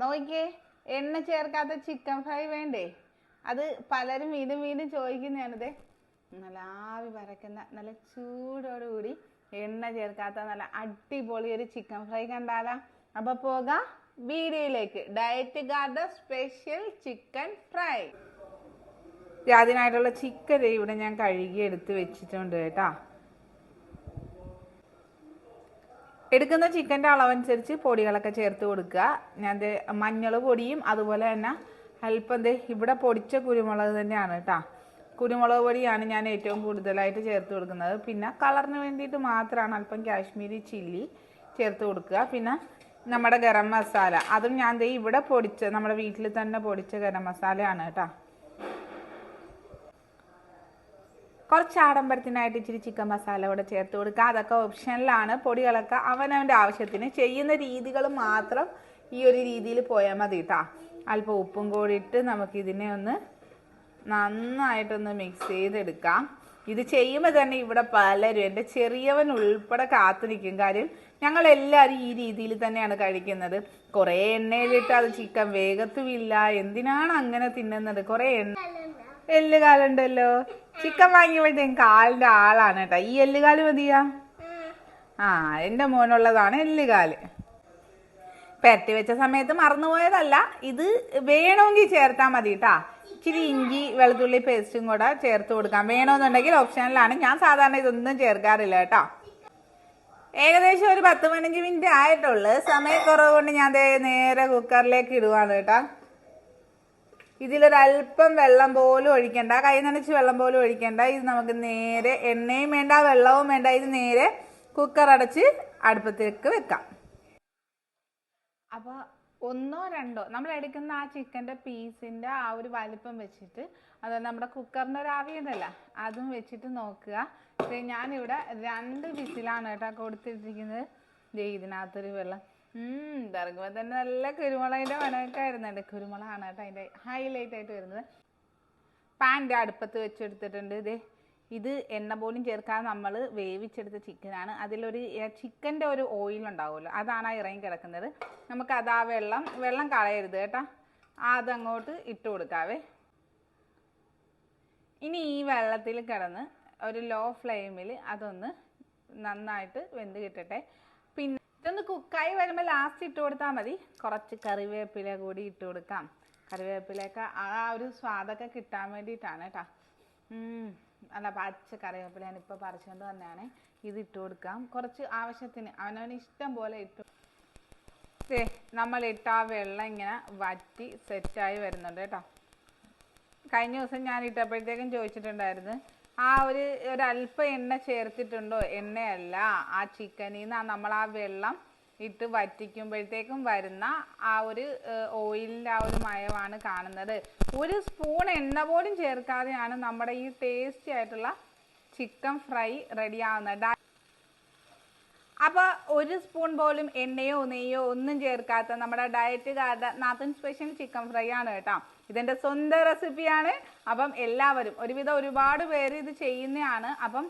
നോക്കിയേ എണ്ണ ചേർക്കാത്ത ചിക്കൻ ഫ്രൈ വേണ്ടേ? അത് പലരും വീണ്ടും വീണ്ടും ചോദിക്കുന്നതാണിത്. നല്ല ആവി പറക്കുന്ന നല്ല ചൂടോടുകൂടി എണ്ണ ചേർക്കാത്ത നല്ല അടിപൊളി ഒരു ചിക്കൻ ഫ്രൈ കണ്ടാലാ. അപ്പൊ പോകാം വീഡിയോയിലേക്ക്. Diet guard special chicken fry ആദ്യമായിട്ടുള്ള chicken ഇവിടെ ഞാൻ കഴുകി എടുത്ത് വെച്ചിട്ടുണ്ട് കേട്ടാ. എടുക്കുന്ന ചിക്കന്റെ അളവനുസരിച്ച് പൊടികളൊക്കെ ചേർത്ത് കൊടുക്കുക. ഞാൻ മഞ്ഞൾ പൊടിയും അതുപോലെ തന്നെ അല്പം ഇവിടെ പൊടിച്ച കുരുമുളക് തന്നെയാണ് കേട്ടോ. കുരുമുളക് പൊടിയാണ് ഞാൻ ഏറ്റവും കൂടുതലായിട്ട് ചേർത്ത് കൊടുക്കുന്നത്. പിന്നെ കളറിന് വേണ്ടിയിട്ട് മാത്രമാണ് അല്പം കാശ്മീരി ചില്ലി ചേർത്ത് കൊടുക്കുക. പിന്നെ നമ്മുടെ ഗരം മസാല. അതും ഞാൻ ഇവിടെ പൊടിച്ച നമ്മുടെ വീട്ടിൽ തന്നെ പൊടിച്ച ഗരം മസാലയാണ് കേട്ടോ. കുറച്ച് ആഡംബരത്തിനായിട്ട് ഇച്ചിരി ചിക്കൻ മസാല കൂടെ ചേർത്ത് കൊടുക്കുക. അതൊക്കെ ഓപ്ഷനിലാണ്. പൊടികളൊക്കെ അവനവന്റെ ആവശ്യത്തിന് ചെയ്യുന്ന രീതികൾ മാത്രം ഈ ഒരു രീതിയിൽ പോയാൽ മതി കേട്ടോ അല്പം ഉപ്പും കൂടി ഇട്ട് നമുക്കിതിനെ ഒന്ന് നന്നായിട്ടൊന്ന് മിക്സ് ചെയ്തെടുക്കാം. ഇത് ചെയ്യുമ്പോൾ തന്നെ ഇവിടെ പലരും എന്റെ ചെറിയവൻ ഉൾപ്പെടെ കാത്തു നിൽക്കും. കാര്യം ഞങ്ങളെല്ലാവരും ഈ രീതിയിൽ തന്നെയാണ് കഴിക്കുന്നത്. കുറേ എണ്ണയിലിട്ട് അത് ചിക്കൻ വേഗത്തുമില്ല എന്തിനാണ് അങ്ങനെ തിന്നുന്നത്? കുറേ എണ്ണ എല്ലുകാലുണ്ടല്ലോ ചിക്കൻ വാങ്ങിയപ്പോഴത്തേക്കും കാലിന്റെ ആളാണ് കേട്ടോ. ഈ എല്ലുകാൽ മതിയാ? ആ എന്റെ മോനുള്ളതാണ് എല്ലുകാൽ. പെരട്ടി വെച്ച സമയത്ത് മറന്നുപോയതല്ല. ഇത് വേണമെങ്കിൽ ചേർത്താൽ മതി കേട്ടാ. ഇച്ചിരി ഇഞ്ചി വെളുത്തുള്ളി പേസ്റ്റും കൂടെ ചേർത്ത് കൊടുക്കാം. വേണമെന്നുണ്ടെങ്കിൽ ഓപ്ഷനിലാണ്. ഞാൻ സാധാരണ ഇതൊന്നും ചേർക്കാറില്ല കേട്ടോ. ഏകദേശം ഒരു പത്ത് പതിനഞ്ച് മിനിറ്റ് ആയിട്ടുള്ളു. സമയക്കുറവ് കൊണ്ട് ഞാൻ നേരെ കുക്കറിലേക്ക് ഇടുവാണ് കേട്ടോ. ഇതിലൊരല്പം വെള്ളം പോലും ഒഴിക്കണ്ട. കൈ നനച്ച് വെള്ളം പോലും ഒഴിക്കണ്ട. ഇത് നമുക്ക് നേരെ എണ്ണയും വേണ്ട വെള്ളവും വേണ്ട. ഇത് നേരെ കുക്കർ അടച്ച് അടുപ്പത്തേക്ക് വെക്കാം. അപ്പോൾ ഒന്നോ രണ്ടോ നമ്മൾ എടുക്കുന്ന ആ ചിക്കന്റെ പീസിന്റെ ആ ഒരു വലിപ്പം വെച്ചിട്ട് അത് നമ്മുടെ കുക്കറിന്റെ ഒരു ആവിയുണ്ടല്ല അതും വെച്ചിട്ട് നോക്കുക. ഞാനിവിടെ രണ്ട് വിസിലാണ് കേട്ടോ കൊടുത്തിട്ടിരിക്കുന്നത് ഇതിനകത്തൊരു വെള്ളം. ഇറങ്ങുമ്പോൾ തന്നെ നല്ല കുരുമുളകിന്റെ മണമൊക്കെ വരുന്നുണ്ട്. കുരുമുളകാണ് കേട്ടോ അതിന്റെ ഹൈലൈറ്റ് ആയിട്ട് വരുന്നത്. പാന്റെ അടുപ്പത്ത് വെച്ചെടുത്തിട്ടുണ്ട് ഇതേ. ഇത് എണ്ണ പോലും ചേർക്കാതെ നമ്മൾ വേവിച്ചെടുത്ത ചിക്കനാണ് അതിലൊരു ചിക്കന്റെ ഒരു ഓയിൽ ഉണ്ടാവുമല്ലോ അതാണ് ആ ഇറങ്ങി കിടക്കുന്നത്. നമുക്ക് അത് ആ വെള്ളം വെള്ളം കളയരുത് കേട്ടോ. അതങ്ങോട്ട് ഇട്ട് കൊടുക്കാവേ. ഇനി ഈ വെള്ളത്തിൽ കിടന്ന് ഒരു ലോ ഫ്ലെയിമിൽ അതൊന്ന് നന്നായിട്ട് വെന്ത് കിട്ടട്ടെ. ഇതൊന്ന് കുക്കായി വരുമ്പോൾ ലാസ്റ്റ് ഇട്ട് കൊടുത്താൽ മതി. കുറച്ച് കറിവേപ്പില കൂടി ഇട്ട് കൊടുക്കാം. കറിവേപ്പിലയൊക്കെ ആ ഒരു സ്വാദൊക്കെ കിട്ടാൻ വേണ്ടിയിട്ടാണ് കേട്ടോ അല്ല പച്ച കറിവേപ്പില ഞാനിപ്പോൾ പറിച്ചുകൊണ്ട് വന്നതാണ് ഇത് ഇട്ട് കൊടുക്കാം. കുറച്ച് ആവശ്യത്തിന് അവനവന് ഇഷ്ടം പോലെ ഇട്ട് നമ്മൾ ഇട്ട ആ വെള്ളം ഇങ്ങനെ വറ്റി സെറ്റായി വരുന്നുണ്ട് കേട്ടോ കഴിഞ്ഞ ദിവസം ഞാൻ ഇട്ടപ്പോഴത്തേക്കും ചോദിച്ചിട്ടുണ്ടായിരുന്നു ആ ഒരു ഒരല്പം എണ്ണ ചേർത്തിട്ടുണ്ടോ? എണ്ണയല്ല. ആ ചിക്കനിൽ നിന്ന് നമ്മൾ ആ വെള്ളം ഇട്ട് വറ്റിക്കുമ്പോഴത്തേക്കും വരുന്ന ആ ഒരു ഓയിലിന്റെ ആ ഒരു മയമാണ് കാണുന്നത്. ഒരു സ്പൂൺ എണ്ണ പോലും ചേർക്കാതെയാണ് നമ്മുടെ ഈ ടേസ്റ്റി ആയിട്ടുള്ള ചിക്കൻ ഫ്രൈ റെഡി ആവുന്നത് അപ്പോൾ ഒരു സ്പൂൺ പോലും എണ്ണയോ നെയ്യോ ഒന്നും ചേർക്കാത്ത നമ്മുടെ ഡയറ്റ് ഡയറ്റുകാരുടെ നാത്തൻ സ്പെഷ്യൽ ചിക്കൻ ഫ്രൈ ആണ് കേട്ടോ. ഇതെന്റെ സ്വന്തം റെസിപ്പിയാണ് അപ്പം എല്ലാവരും ഒരുവിധം ഒരുപാട് പേര് ഇത് ചെയ്യുന്നതാണ് അപ്പം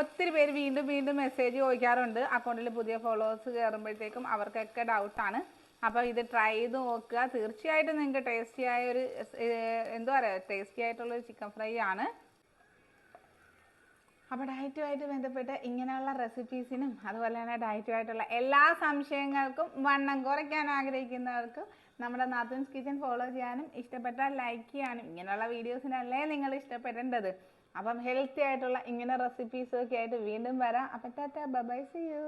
ഒത്തിരി പേര് വീണ്ടും വീണ്ടും മെസ്സേജ് ചോദിക്കാറുണ്ട്. അക്കൗണ്ടിൽ പുതിയ ഫോളോവേഴ്സ് കയറുമ്പോഴത്തേക്കും അവർക്കൊക്കെ ഡൗട്ടാണ് അപ്പോൾ ഇത് ട്രൈ ചെയ്ത് നോക്കുക. തീർച്ചയായിട്ടും നിങ്ങൾക്ക് ടേസ്റ്റി ആയ ഒരു എന്തോ പറയുക ടേസ്റ്റി ആയിട്ടുള്ള ഒരു ചിക്കൻ ഫ്രൈ ആണ്. അപ്പോൾ ഡയറ്റുമായിട്ട് ബന്ധപ്പെട്ട് ഇങ്ങനെയുള്ള റെസിപ്പീസിനും അതുപോലെ തന്നെ ഡയറ്റുമായിട്ടുള്ള എല്ലാ സംശയങ്ങൾക്കും വണ്ണം കുറയ്ക്കാൻ ആഗ്രഹിക്കുന്നവർക്കും നമ്മുടെ നാത്തൂൻസ് കിച്ചൻ ഫോളോ ചെയ്യാനും ഇഷ്ടപ്പെട്ടാൽ ലൈക്ക് ചെയ്യാനും ഇങ്ങനെയുള്ള വീഡിയോസിനല്ലേ നിങ്ങൾ ഇഷ്ടപ്പെടേണ്ടത്. അപ്പം ഹെൽത്തി ആയിട്ടുള്ള ഇങ്ങനെ റെസിപ്പീസൊക്കെ ആയിട്ട് വീണ്ടും വരാം. അപ്പം ടാറ്റ ബൈ സി യു